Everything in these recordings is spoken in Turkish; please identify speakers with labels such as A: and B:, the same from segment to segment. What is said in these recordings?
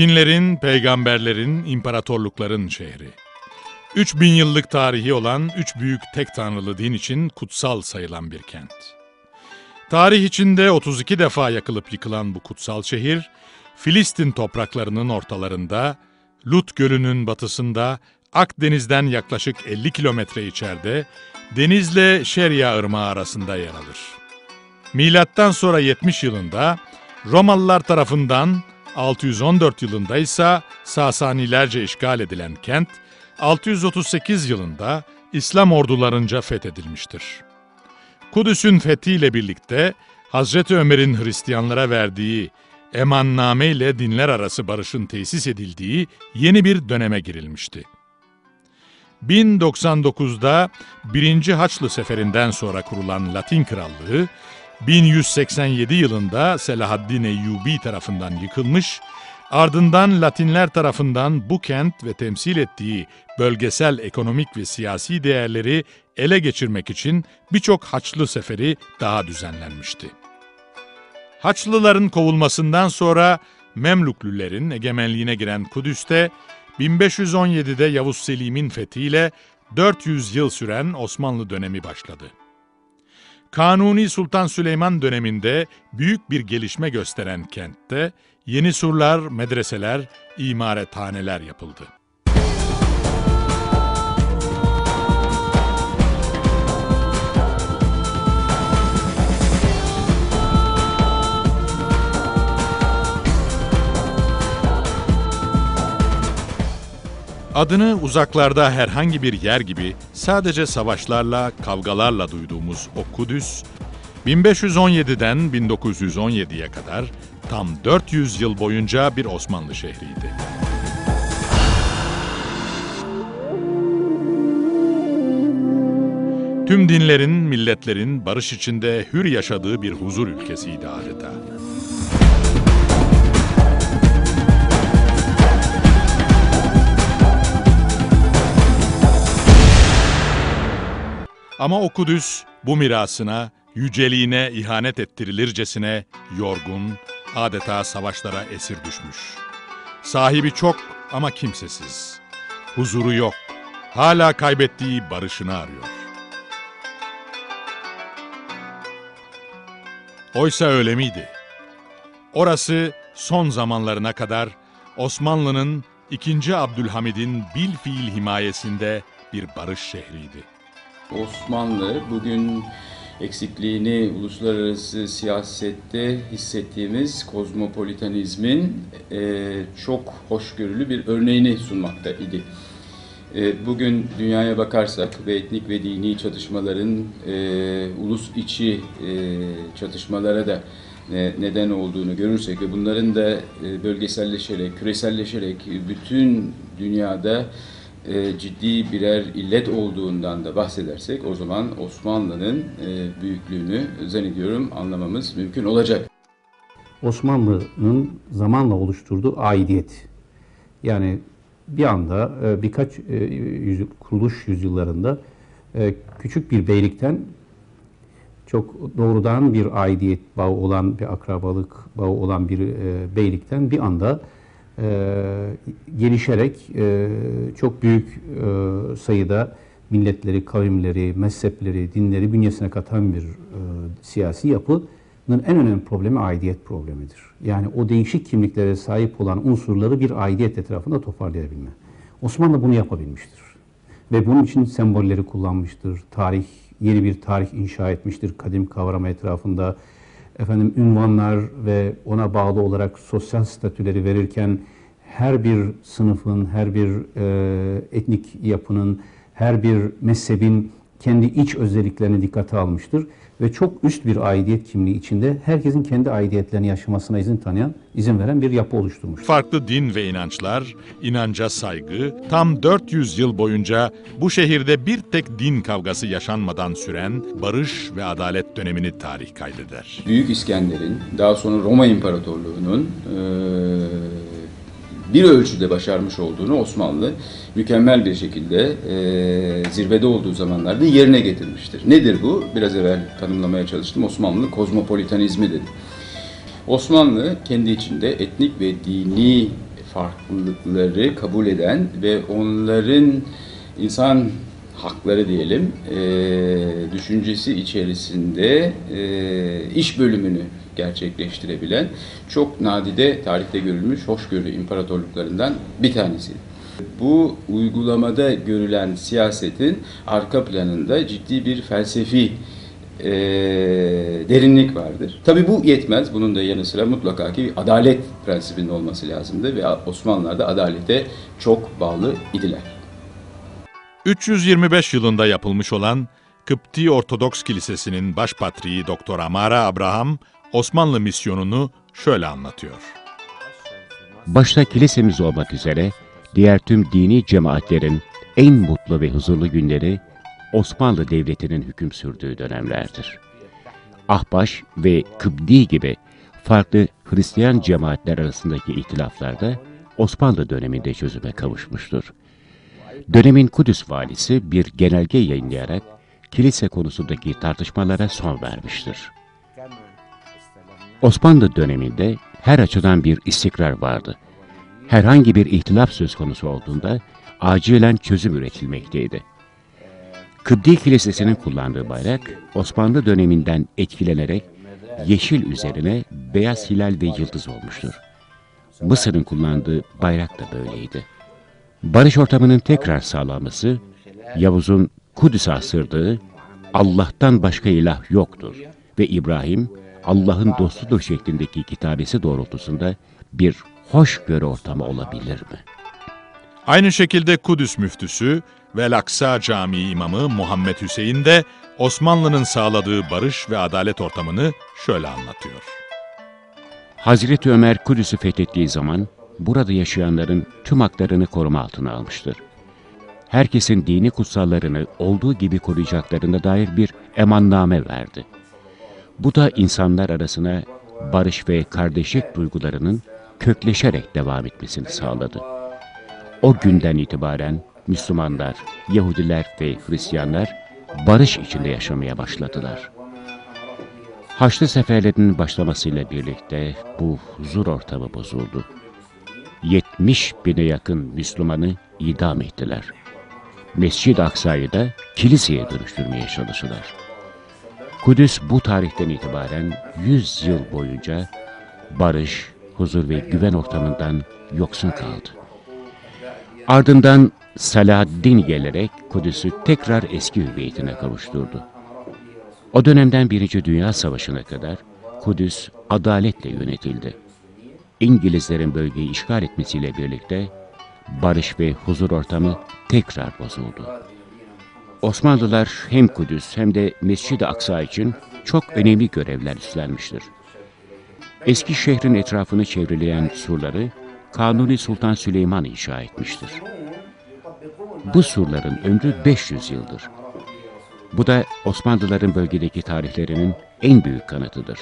A: Dinlerin, peygamberlerin, imparatorlukların şehri. 3000 yıllık tarihi olan üç büyük tek tanrılı din için kutsal sayılan bir kent. Tarih içinde 32 defa yakılıp yıkılan bu kutsal şehir, Filistin topraklarının ortalarında, Lut Gölü'nün batısında, Akdeniz'den yaklaşık 50 kilometre içeride, denizle Şeria Irmağı arasında yer alır. Milattan sonra 70 yılında Romalılar tarafından 614 yılında ise Sasanilerce işgal edilen kent 638 yılında İslam ordularınca fethedilmiştir. Kudüs'ün fethiyle birlikte Hazreti Ömer'in Hristiyanlara verdiği emanname ile dinler arası barışın tesis edildiği yeni bir döneme girilmişti. 1099'da 1. Haçlı Seferinden sonra kurulan Latin Krallığı, 1187 yılında Selahaddin Eyyubi tarafından yıkılmış, ardından Latinler tarafından bu kent ve temsil ettiği bölgesel ekonomik ve siyasi değerleri ele geçirmek için birçok Haçlı seferi daha düzenlenmişti. Haçlıların kovulmasından sonra Memlüklülerin egemenliğine giren Kudüs'te 1517'de Yavuz Selim'in fethiyle 400 yıl süren Osmanlı dönemi başladı. Kanuni Sultan Süleyman döneminde büyük bir gelişme gösteren kentte yeni surlar, medreseler, imarethaneler yapıldı. Adını uzaklarda herhangi bir yer gibi sadece savaşlarla, kavgalarla duyduğumuz o Kudüs, 1517'den 1917'ye kadar tam 400 yıl boyunca bir Osmanlı şehriydi. Tüm dinlerin, milletlerin barış içinde hür yaşadığı bir huzur ülkesiydi adeta. Ama o Kudüs bu mirasına, yüceliğine ihanet ettirilircesine yorgun, adeta savaşlara esir düşmüş. Sahibi çok ama kimsesiz. Huzuru yok. Hala kaybettiği barışını arıyor. Oysa öyle miydi? Orası son zamanlarına kadar Osmanlı'nın 2. Abdülhamid'in bil fiil himayesinde bir barış şehriydi.
B: Osmanlı bugün eksikliğini uluslararası siyasette hissettiğimiz kozmopolitanizmin e, çok hoşgörülü bir örneğini sunmakta idi. E, bugün dünyaya bakarsak ve etnik ve dini çatışmaların e, ulus içi e, çatışmalara da e, neden olduğunu görürsek ve bunların da e, bölgeselleşerek, küreselleşerek bütün dünyada e, ciddi birer illet olduğundan da bahsedersek o zaman Osmanlı'nın e, büyüklüğünü zannediyorum anlamamız mümkün olacak.
C: Osmanlı'nın zamanla oluşturduğu aidiyet. Yani bir anda e, birkaç e, yüzyıl, kuruluş yüzyıllarında e, küçük bir beylikten çok doğrudan bir aidiyet bağı olan, bir akrabalık bağı olan bir e, beylikten bir anda gelişerek e, çok büyük e, sayıda milletleri, kavimleri, mezhepleri, dinleri bünyesine katan bir e, siyasi yapının en önemli problemi aidiyet problemidir. Yani o değişik kimliklere sahip olan unsurları bir aidiyet etrafında toparlayabilme. Osmanlı bunu yapabilmiştir. Ve bunun için sembolleri kullanmıştır. Tarih, yeni bir tarih inşa etmiştir kadim kavram etrafında efendim ünvanlar ve ona bağlı olarak sosyal statüleri verirken her bir sınıfın, her bir e, etnik yapının, her bir mezhebin kendi iç özelliklerini dikkate almıştır ve çok üst bir aidiyet kimliği içinde herkesin kendi aidiyetlerini yaşamasına izin tanıyan, izin veren bir yapı oluşturmuş.
A: Farklı din ve inançlar, inanca saygı, tam 400 yıl boyunca bu şehirde bir tek din kavgası yaşanmadan süren barış ve adalet dönemini tarih kaydeder.
B: Büyük İskender'in, daha sonra Roma İmparatorluğu'nun e, bir ölçüde başarmış olduğunu Osmanlı mükemmel bir şekilde e, zirvede olduğu zamanlarda yerine getirmiştir. Nedir bu? Biraz evvel tanımlamaya çalıştım. Osmanlı kozmopolitanizmi dedi. Osmanlı kendi içinde etnik ve dini farklılıkları kabul eden ve onların insan hakları diyelim e, düşüncesi içerisinde e, iş bölümünü gerçekleştirebilen çok nadide tarihte görülmüş hoşgörü imparatorluklarından bir tanesi. Bu uygulamada görülen siyasetin arka planında ciddi bir felsefi e, derinlik vardır. Tabii bu yetmez. Bunun da yanı sıra mutlaka ki bir adalet prensibinin olması lazımdı ve Osmanlılar da adalete çok bağlı idiler.
A: 325 yılında yapılmış olan Kıpti Ortodoks Kilisesi'nin başpatriği Doktor Amara Abraham Osmanlı misyonunu şöyle anlatıyor.
D: Başta kilisemiz olmak üzere diğer tüm dini cemaatlerin en mutlu ve huzurlu günleri Osmanlı Devleti'nin hüküm sürdüğü dönemlerdir. Ahbaş ve Kıbdi gibi farklı Hristiyan cemaatler arasındaki ihtilaflar da Osmanlı döneminde çözüme kavuşmuştur. Dönemin Kudüs valisi bir genelge yayınlayarak kilise konusundaki tartışmalara son vermiştir. Osmanlı döneminde her açıdan bir istikrar vardı. Herhangi bir ihtilaf söz konusu olduğunda acilen çözüm üretilmekteydi. Kıbdi Kilisesi'nin kullandığı bayrak Osmanlı döneminden etkilenerek yeşil üzerine beyaz hilal ve yıldız olmuştur. Mısır'ın kullandığı bayrak da böyleydi. Barış ortamının tekrar sağlanması, Yavuz'un Kudüs'e asırdığı Allah'tan başka ilah yoktur ve İbrahim Allah'ın dostudur şeklindeki kitabesi doğrultusunda bir hoşgörü ortamı olabilir mi?
A: Aynı şekilde Kudüs müftüsü ve Laksa Camii imamı Muhammed Hüseyin de Osmanlı'nın sağladığı barış ve adalet ortamını şöyle anlatıyor.
D: Hazreti Ömer Kudüs'ü fethettiği zaman burada yaşayanların tüm haklarını koruma altına almıştır. Herkesin dini kutsallarını olduğu gibi koruyacaklarına dair bir emanname verdi. Bu da insanlar arasına barış ve kardeşlik duygularının kökleşerek devam etmesini sağladı. O günden itibaren Müslümanlar, Yahudiler ve Hristiyanlar barış içinde yaşamaya başladılar. Haçlı seferlerinin başlamasıyla birlikte bu huzur ortamı bozuldu. 70 bine yakın Müslümanı idam ettiler. Mescid-i Aksa'yı da kiliseye dönüştürmeye çalıştılar. Kudüs bu tarihten itibaren 100 yıl boyunca barış, huzur ve güven ortamından yoksun kaldı. Ardından Salahaddin gelerek Kudüs'ü tekrar eski hüviyetine kavuşturdu. O dönemden Birinci Dünya Savaşı'na kadar Kudüs adaletle yönetildi. İngilizlerin bölgeyi işgal etmesiyle birlikte barış ve huzur ortamı tekrar bozuldu. Osmanlılar hem Kudüs hem de Mescid-i Aksa için çok önemli görevler üstlenmiştir. Eski şehrin etrafını çevreleyen surları Kanuni Sultan Süleyman inşa etmiştir. Bu surların ömrü 500 yıldır. Bu da Osmanlıların bölgedeki tarihlerinin en büyük kanıtıdır.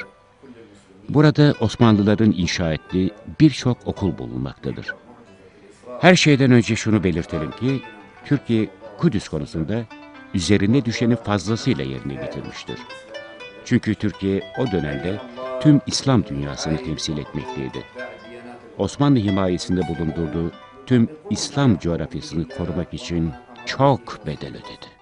D: Burada Osmanlıların inşa ettiği birçok okul bulunmaktadır. Her şeyden önce şunu belirtelim ki, Türkiye Kudüs konusunda üzerine düşeni fazlasıyla yerine getirmiştir. Çünkü Türkiye o dönemde tüm İslam dünyasını temsil etmekteydi. Osmanlı himayesinde bulundurduğu tüm İslam coğrafyasını korumak için çok bedel ödedi.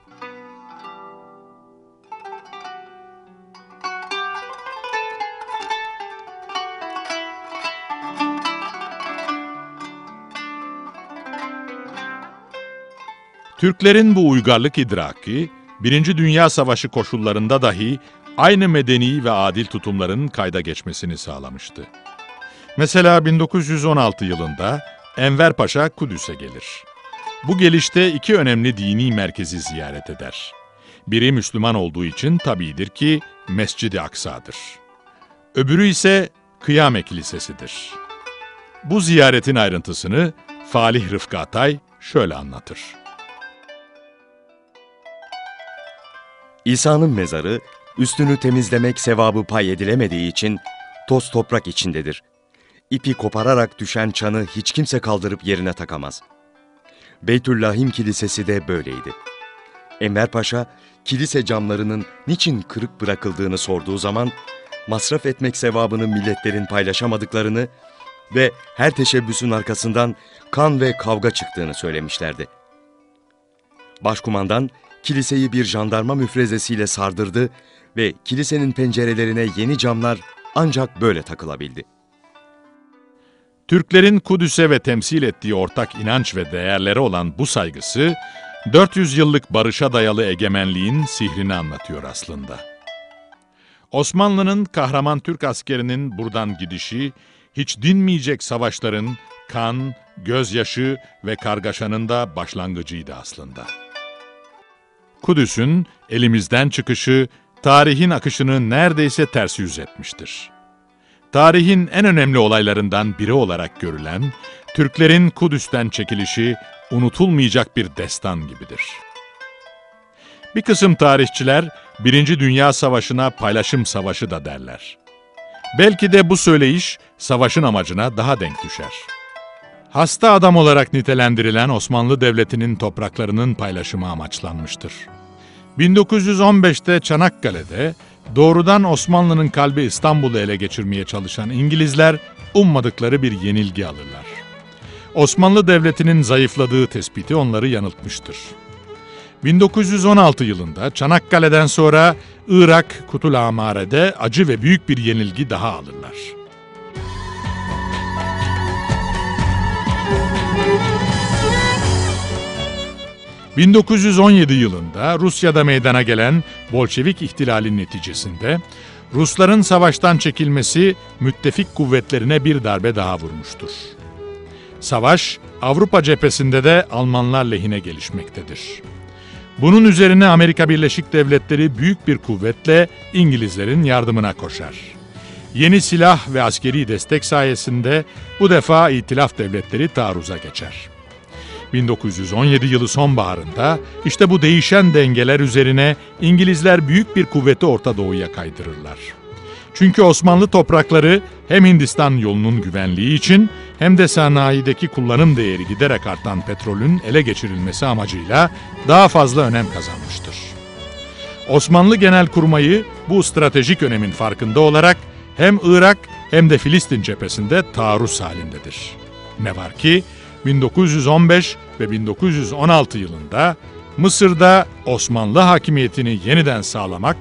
A: Türklerin bu uygarlık idraki, Birinci Dünya Savaşı koşullarında dahi aynı medeni ve adil tutumların kayda geçmesini sağlamıştı. Mesela 1916 yılında Enver Paşa Kudüs'e gelir. Bu gelişte iki önemli dini merkezi ziyaret eder. Biri Müslüman olduğu için tabidir ki Mescid-i Aksa'dır. Öbürü ise Kıyame Kilisesi'dir. Bu ziyaretin ayrıntısını Falih Rıfkı Atay şöyle anlatır.
E: İsa'nın mezarı üstünü temizlemek sevabı pay edilemediği için toz toprak içindedir. İpi kopararak düşen çanı hiç kimse kaldırıp yerine takamaz. Beytüllahim Kilisesi de böyleydi. Enver Paşa, kilise camlarının niçin kırık bırakıldığını sorduğu zaman, masraf etmek sevabını milletlerin paylaşamadıklarını ve her teşebbüsün arkasından kan ve kavga çıktığını söylemişlerdi. Başkumandan kiliseyi bir jandarma müfrezesiyle sardırdı ve kilisenin pencerelerine yeni camlar ancak böyle takılabildi.
A: Türklerin Kudüs'e ve temsil ettiği ortak inanç ve değerlere olan bu saygısı, 400 yıllık barışa dayalı egemenliğin sihrini anlatıyor aslında. Osmanlı'nın kahraman Türk askerinin buradan gidişi, hiç dinmeyecek savaşların kan, gözyaşı ve kargaşanın da başlangıcıydı aslında. Kudüs'ün elimizden çıkışı, tarihin akışını neredeyse ters yüz etmiştir. Tarihin en önemli olaylarından biri olarak görülen, Türklerin Kudüs'ten çekilişi unutulmayacak bir destan gibidir. Bir kısım tarihçiler, Birinci Dünya Savaşı'na paylaşım savaşı da derler. Belki de bu söyleyiş, savaşın amacına daha denk düşer. Hasta adam olarak nitelendirilen Osmanlı Devleti'nin topraklarının paylaşımı amaçlanmıştır. 1915'te Çanakkale'de doğrudan Osmanlı'nın kalbi İstanbul'u ele geçirmeye çalışan İngilizler ummadıkları bir yenilgi alırlar. Osmanlı Devleti'nin zayıfladığı tespiti onları yanıltmıştır. 1916 yılında Çanakkale'den sonra Irak Kutulamare'de acı ve büyük bir yenilgi daha alırlar. 1917 yılında Rusya'da meydana gelen Bolşevik ihtilalin neticesinde Rusların savaştan çekilmesi müttefik kuvvetlerine bir darbe daha vurmuştur. Savaş Avrupa cephesinde de Almanlar lehine gelişmektedir. Bunun üzerine Amerika Birleşik Devletleri büyük bir kuvvetle İngilizlerin yardımına koşar. Yeni silah ve askeri destek sayesinde bu defa İtilaf devletleri taarruza geçer. 1917 yılı sonbaharında işte bu değişen dengeler üzerine İngilizler büyük bir kuvveti Orta Doğu'ya kaydırırlar. Çünkü Osmanlı toprakları hem Hindistan yolunun güvenliği için hem de sanayideki kullanım değeri giderek artan petrolün ele geçirilmesi amacıyla daha fazla önem kazanmıştır. Osmanlı Genelkurmayı bu stratejik önemin farkında olarak hem Irak hem de Filistin cephesinde taarruz halindedir. Ne var ki 1915 ve 1916 yılında Mısır'da Osmanlı hakimiyetini yeniden sağlamak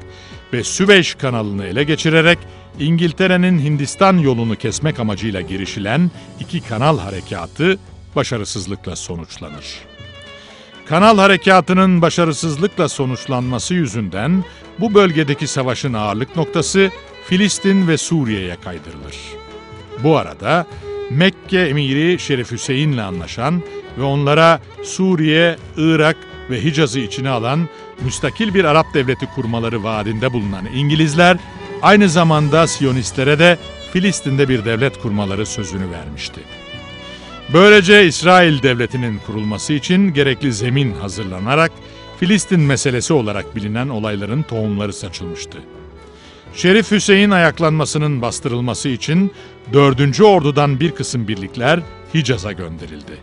A: ve Süveyş kanalını ele geçirerek İngiltere'nin Hindistan yolunu kesmek amacıyla girişilen iki kanal harekatı başarısızlıkla sonuçlanır. Kanal harekatının başarısızlıkla sonuçlanması yüzünden bu bölgedeki savaşın ağırlık noktası Filistin ve Suriye'ye kaydırılır. Bu arada Mekke emiri Şerif Hüseyin'le anlaşan ve onlara Suriye, Irak ve Hicaz'ı içine alan müstakil bir Arap devleti kurmaları vaadinde bulunan İngilizler aynı zamanda Siyonistlere de Filistin'de bir devlet kurmaları sözünü vermişti. Böylece İsrail devletinin kurulması için gerekli zemin hazırlanarak Filistin meselesi olarak bilinen olayların tohumları saçılmıştı. Şerif Hüseyin ayaklanmasının bastırılması için 4. Ordu'dan bir kısım birlikler Hicaz'a gönderildi.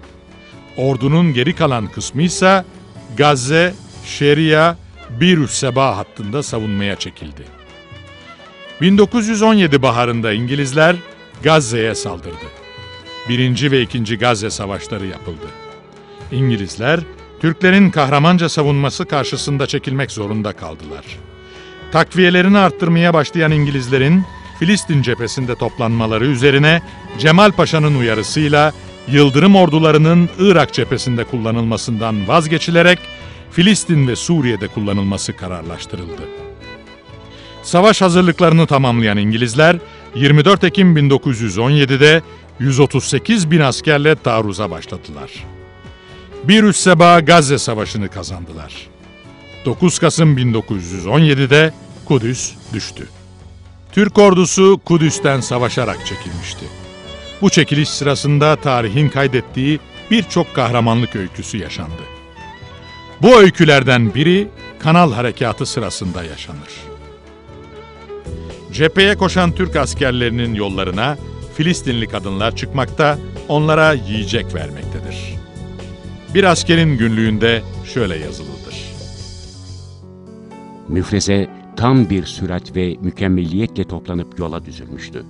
A: Ordunun geri kalan kısmı ise Gazze, Şeria, Birüs Seba hattında savunmaya çekildi. 1917 baharında İngilizler Gazze'ye saldırdı. Birinci ve ikinci Gazze savaşları yapıldı. İngilizler Türklerin kahramanca savunması karşısında çekilmek zorunda kaldılar. Takviyelerini arttırmaya başlayan İngilizlerin Filistin cephesinde toplanmaları üzerine Cemal Paşa'nın uyarısıyla Yıldırım ordularının Irak cephesinde kullanılmasından vazgeçilerek Filistin ve Suriye'de kullanılması kararlaştırıldı. Savaş hazırlıklarını tamamlayan İngilizler 24 Ekim 1917'de 138 bin askerle taarruza başladılar. Bir üst seba Gazze Savaşı'nı kazandılar. 9 Kasım 1917'de Kudüs düştü. Türk ordusu Kudüs'ten savaşarak çekilmişti. Bu çekiliş sırasında tarihin kaydettiği birçok kahramanlık öyküsü yaşandı. Bu öykülerden biri Kanal Harekatı sırasında yaşanır. Cepheye koşan Türk askerlerinin yollarına Filistinli kadınlar çıkmakta, onlara yiyecek vermektedir. Bir askerin günlüğünde şöyle yazılıdır.
D: Müfreze tam bir sürat ve mükemmeliyetle toplanıp yola düzülmüştü.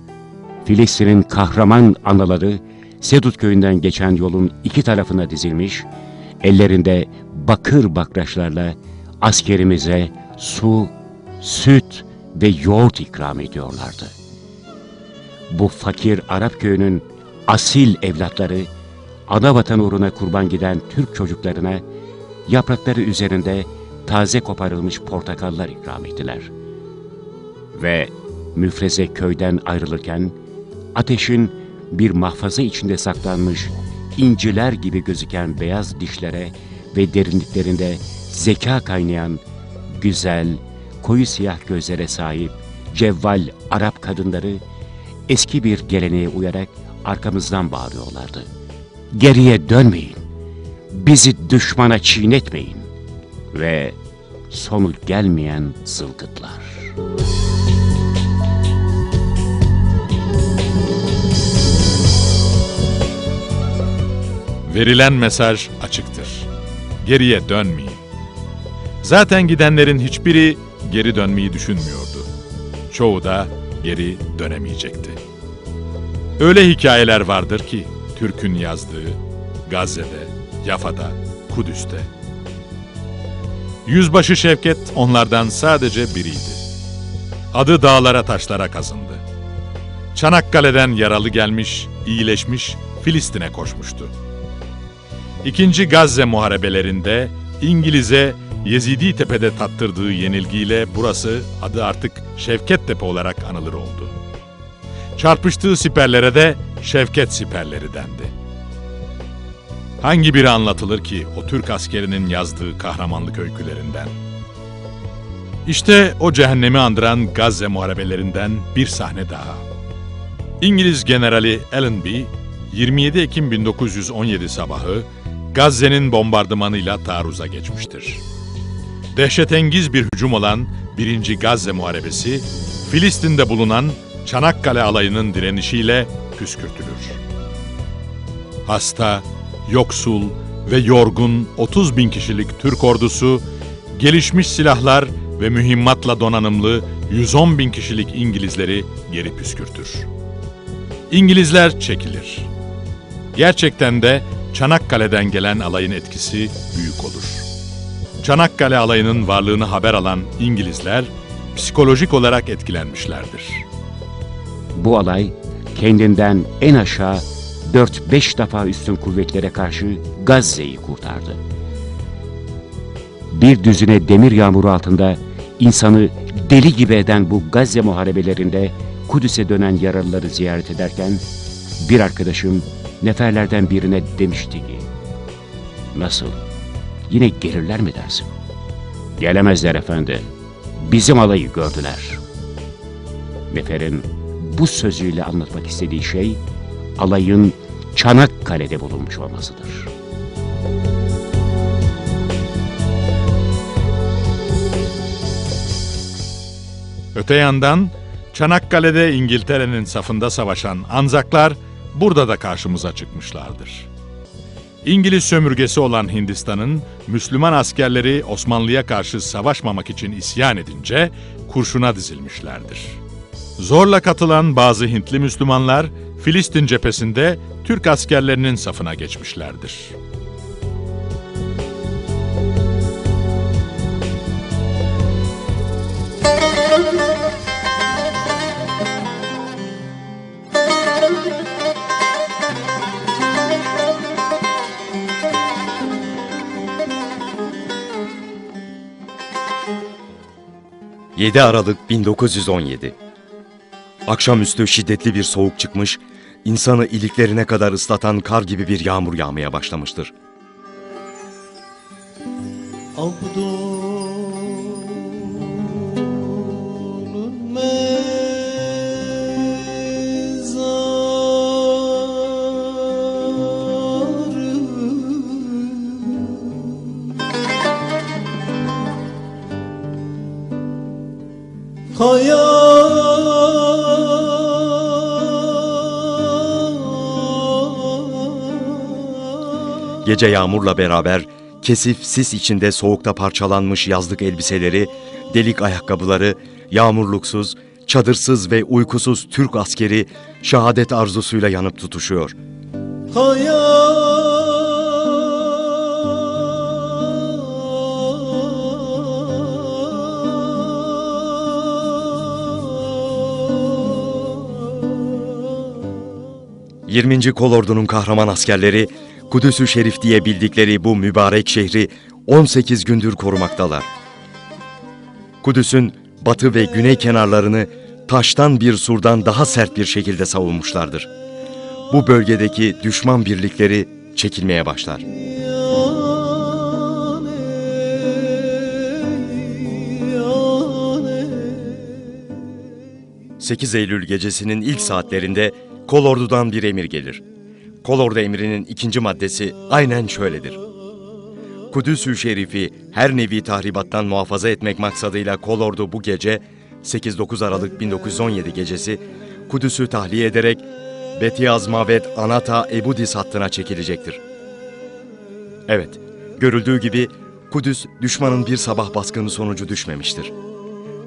D: Filistin'in kahraman anaları Sedut köyünden geçen yolun iki tarafına dizilmiş, ellerinde bakır bakraçlarla askerimize su, süt ve yoğurt ikram ediyorlardı. Bu fakir Arap köyünün asil evlatları, ana vatan uğruna kurban giden Türk çocuklarına yaprakları üzerinde taze koparılmış portakallar ikram ettiler. Ve müfreze köyden ayrılırken ateşin bir mahfaza içinde saklanmış inciler gibi gözüken beyaz dişlere ve derinliklerinde zeka kaynayan güzel, koyu siyah gözlere sahip cevval Arap kadınları eski bir geleneğe uyarak arkamızdan bağırıyorlardı. Geriye dönmeyin, bizi düşmana çiğnetmeyin ve sonu gelmeyen zılgıtlar.
A: Verilen mesaj açıktır. Geriye dönmeyin. Zaten gidenlerin hiçbiri geri dönmeyi düşünmüyordu. Çoğu da geri dönemeyecekti. Öyle hikayeler vardır ki Türk'ün yazdığı Gazze'de, Yafa'da, Kudüs'te. Yüzbaşı Şevket onlardan sadece biriydi. Adı dağlara taşlara kazındı. Çanakkale'den yaralı gelmiş, iyileşmiş, Filistin'e koşmuştu. İkinci Gazze muharebelerinde İngiliz'e Yezidi Tepe'de tattırdığı yenilgiyle burası adı artık Şevket Tepe olarak anılır oldu. Çarpıştığı siperlere de Şevket siperleri dendi. Hangi biri anlatılır ki o Türk askerinin yazdığı kahramanlık öykülerinden? İşte o cehennemi andıran Gazze muharebelerinden bir sahne daha. İngiliz generali Allenby 27 Ekim 1917 sabahı Gazze'nin bombardımanıyla taarruza geçmiştir. Dehşetengiz bir hücum olan 1. Gazze Muharebesi, Filistin'de bulunan Çanakkale alayının direnişiyle püskürtülür. Hasta, yoksul ve yorgun 30 bin kişilik Türk ordusu, gelişmiş silahlar ve mühimmatla donanımlı 110 bin kişilik İngilizleri geri püskürtür. İngilizler çekilir. Gerçekten de Çanakkale'den gelen alayın etkisi büyük olur. Çanakkale alayının varlığını haber alan İngilizler psikolojik olarak etkilenmişlerdir.
D: Bu alay kendinden en aşağı 4-5 defa üstün kuvvetlere karşı Gazze'yi kurtardı. Bir düzine demir yağmuru altında insanı deli gibi eden bu Gazze muharebelerinde Kudüs'e dönen yaralıları ziyaret ederken bir arkadaşım neferlerden birine demişti ki Nasıl? Yine gelirler mi dersin? Gelemezler efendi. Bizim alayı gördüler. Nefer'in bu sözüyle anlatmak istediği şey alayın Çanakkale'de bulunmuş olmasıdır.
A: Öte yandan Çanakkale'de İngiltere'nin safında savaşan Anzaklar burada da karşımıza çıkmışlardır. İngiliz sömürgesi olan Hindistan'ın Müslüman askerleri Osmanlı'ya karşı savaşmamak için isyan edince kurşuna dizilmişlerdir. Zorla katılan bazı Hintli Müslümanlar Filistin cephesinde Türk askerlerinin safına geçmişlerdir.
E: ...7 Aralık 1917. Akşamüstü şiddetli bir soğuk çıkmış, insanı iliklerine kadar ıslatan kar gibi bir yağmur yağmaya başlamıştır.
F: Hayal
E: Gece yağmurla beraber kesif sis içinde soğukta parçalanmış yazlık elbiseleri, delik ayakkabıları, yağmurluksuz, çadırsız ve uykusuz Türk askeri şehadet arzusuyla yanıp tutuşuyor.
F: Hayal
E: 20. Kolordu'nun kahraman askerleri Kudüs-ü Şerif diye bildikleri bu mübarek şehri 18 gündür korumaktalar. Kudüs'ün batı ve güney kenarlarını taştan bir surdan daha sert bir şekilde savunmuşlardır. Bu bölgedeki düşman birlikleri çekilmeye başlar. 8 Eylül gecesinin ilk saatlerinde Kolordu'dan bir emir gelir. Kolordu emrinin ikinci maddesi aynen şöyledir. Kudüs-ü Şerif'i her nevi tahribattan muhafaza etmek maksadıyla Kolordu bu gece 8-9 Aralık 1917 gecesi Kudüs'ü tahliye ederek Beti Azmavet Anata Ebudis hattına çekilecektir. Evet, görüldüğü gibi Kudüs düşmanın bir sabah baskını sonucu düşmemiştir.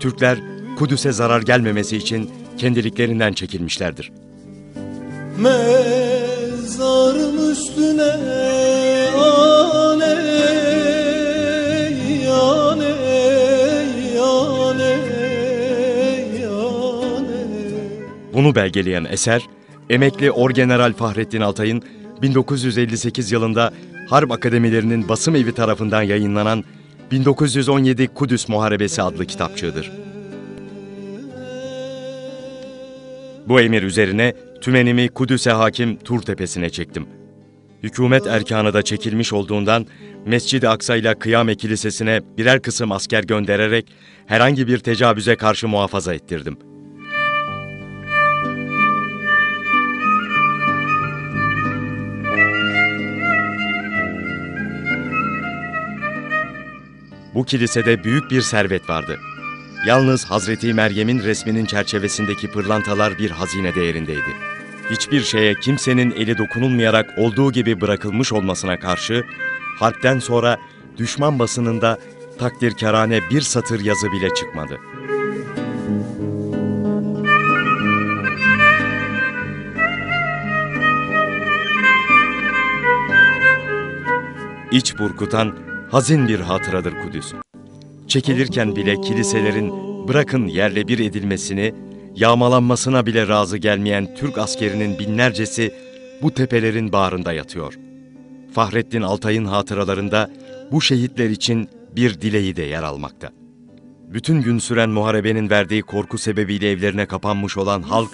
E: Türkler Kudüs'e zarar gelmemesi için kendiliklerinden çekilmişlerdir.
F: Mezarım üstüne
E: Bunu belgeleyen eser, emekli Orgeneral Fahrettin Altay'ın 1958 yılında Harp Akademilerinin basım evi tarafından yayınlanan 1917 Kudüs Muharebesi adlı kitapçığıdır. Bu emir üzerine tümenimi Kudüs'e hakim Tur Tepesi'ne çektim. Hükümet erkanı da çekilmiş olduğundan Mescid-i Aksa ile Kıyame Kilisesi'ne birer kısım asker göndererek herhangi bir tecavüze karşı muhafaza ettirdim. Bu kilisede büyük bir servet vardı. Yalnız Hazreti Meryem'in resminin çerçevesindeki pırlantalar bir hazine değerindeydi. Hiçbir şeye kimsenin eli dokunulmayarak olduğu gibi bırakılmış olmasına karşı, harpten sonra düşman basınında takdirkarane bir satır yazı bile çıkmadı. İç burkutan hazin bir hatıradır Kudüs. Çekilirken bile kiliselerin bırakın yerle bir edilmesini, yağmalanmasına bile razı gelmeyen Türk askerinin binlercesi bu tepelerin bağrında yatıyor. Fahrettin Altay'ın hatıralarında bu şehitler için bir dileği de yer almakta. Bütün gün süren muharebenin verdiği korku sebebiyle evlerine kapanmış olan halk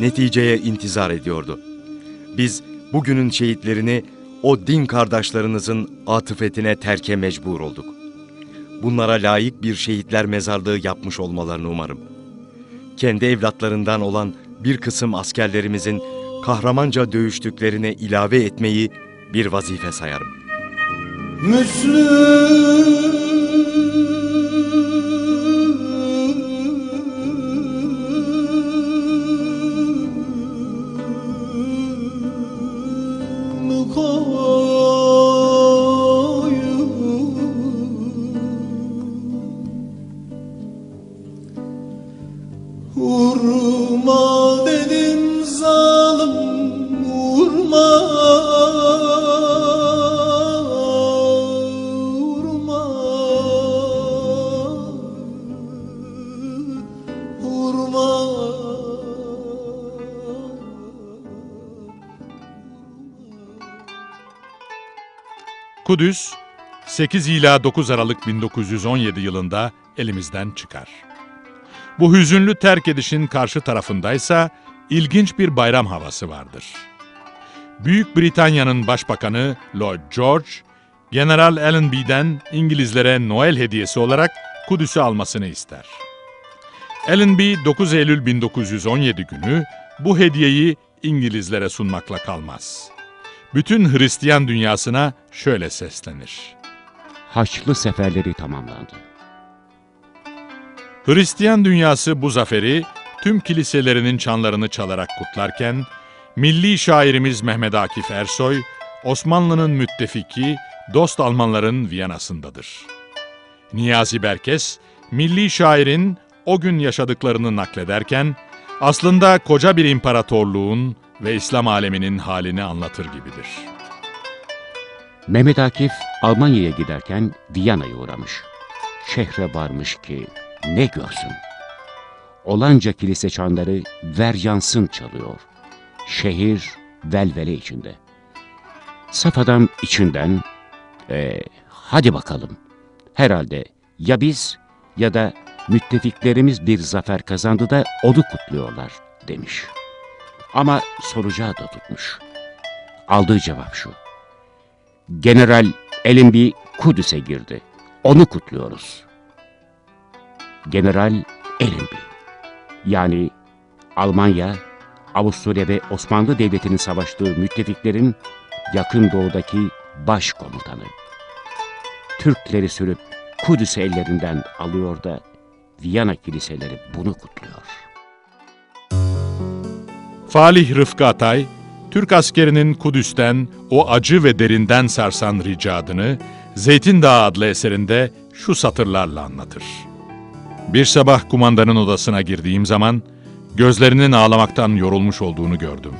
E: neticeye intizar ediyordu. Biz bugünün şehitlerini o din kardeşlerinizin atıfetine terke mecbur olduk. Bunlara layık bir şehitler mezarlığı yapmış olmalarını umarım. Kendi evlatlarından olan bir kısım askerlerimizin kahramanca dövüştüklerine ilave etmeyi bir vazife sayarım.
F: Müslüm
A: Kudüs 8 ila 9 Aralık 1917 yılında elimizden çıkar. Bu hüzünlü terk edişin karşı tarafındaysa ilginç bir bayram havası vardır. Büyük Britanya'nın başbakanı Lloyd George, General Allenby'den İngilizlere Noel hediyesi olarak Kudüs'ü almasını ister. Allenby 9 Eylül 1917 günü bu hediyeyi İngilizlere sunmakla kalmaz. Bütün Hristiyan dünyasına şöyle seslenir.
D: Haçlı seferleri tamamlandı.
A: Hristiyan dünyası bu zaferi tüm kiliselerinin çanlarını çalarak kutlarken, milli şairimiz Mehmet Akif Ersoy, Osmanlı'nın müttefiki, dost Almanların Viyana'sındadır. Niyazi Berkes, milli şairin o gün yaşadıklarını naklederken, aslında koca bir imparatorluğun ve İslam aleminin halini anlatır gibidir.
D: Mehmet Akif Almanya'ya giderken Viyana'ya uğramış. Şehre varmış ki ne görsün. Olanca kilise çanları ver yansın çalıyor. Şehir velvele içinde. Saf adam içinden, "Ee, hadi bakalım. Herhalde ya biz ya da müttefiklerimiz bir zafer kazandı da onu kutluyorlar demiş. Ama soracağı da tutmuş. Aldığı cevap şu. General Allenby Kudüs'e girdi. Onu kutluyoruz. General Allenby. Yani Almanya, Avusturya ve Osmanlı Devleti'nin savaştığı müttefiklerin yakın doğudaki başkomutanı. Türkleri sürüp Kudüs'ü ellerinden alıyor da Viyana kiliseleri bunu kutluyor.
A: Falih Rıfkı Atay, Türk askerinin Kudüs'ten o acı ve derinden sarsan ricadını Zeytin Dağı adlı eserinde şu satırlarla anlatır. Bir sabah kumandanın odasına girdiğim zaman gözlerinin ağlamaktan yorulmuş olduğunu gördüm.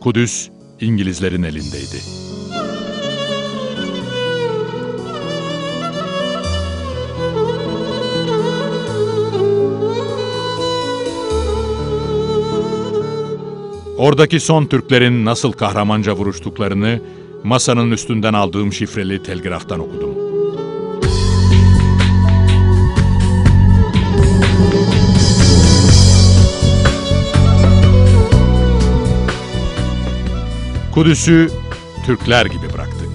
A: Kudüs İngilizlerin elindeydi. Oradaki son Türklerin nasıl kahramanca vuruştuklarını masanın üstünden aldığım şifreli telgraftan okudum. Kudüs'ü Türkler gibi bıraktık.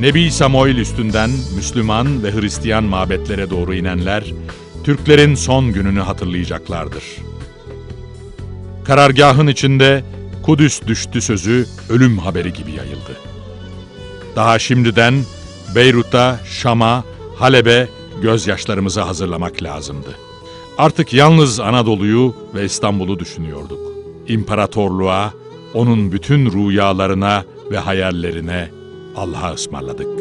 A: Nebi Samuel üstünden Müslüman ve Hristiyan mabetlere doğru inenler, Türklerin son gününü hatırlayacaklardır. Karargahın içinde Kudüs düştü sözü ölüm haberi gibi yayıldı. Daha şimdiden Beyrut'a, Şam'a, Halep'e gözyaşlarımızı hazırlamak lazımdı. Artık yalnız Anadolu'yu ve İstanbul'u düşünüyorduk. İmparatorluğa, onun bütün rüyalarına ve hayallerine Allah'a ısmarladık.